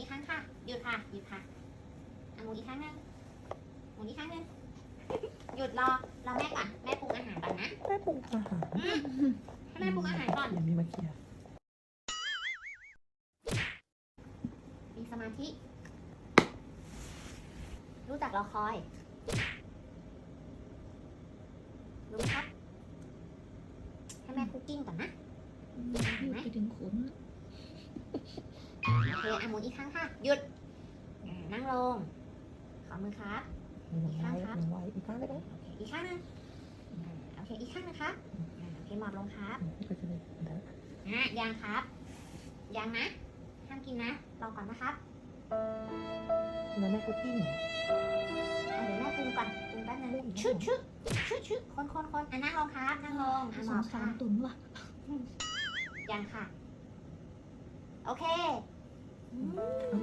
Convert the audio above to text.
อีกครั้งค่ะ หยุดค่ะ หยุดค่ะอะหมุนอีกครั้งหนึงหมุนอีกครั้งหนึงหยุดรอ รอแม่ก่อน แม่ปรุงอาหารก่อนนะ แม่ปรุงอาหารให้แม่ปรุงอาหารก่อนยังมีมาเคลียร์มีสมาธิ รู้จักรอคอยรู้ไหมครับ ให้แม่คุกกิ้งก่อนนะอยู่ไปถึงขน โอเคอะหมุนอีกครั้งค่ะ หยุดอ่านั่งลง ขอมือครับ หนึ่งไว้หนึ่งไว้อีกครั้งได้ไหมโอเค อีกข้างหนึงอ่าโอเค อีกข้างหนึงครับอ่าโอเค หมอบลงครับนี่ก็จะได้ได้อะยังครับ ยังนะ ห้ามกินนะ รอก่อนนะครับแล้วแม่คุกกิ้งเหรออะเดี๋ยวแม่ปรุงก่อนปรุงแป๊บนึงชึชึชึชึคนคนคนอะนั่งลงครับ นั่งลงผอะหสมอมบสาค่ะรตุนว่ะยังค่ะ โอเคอืม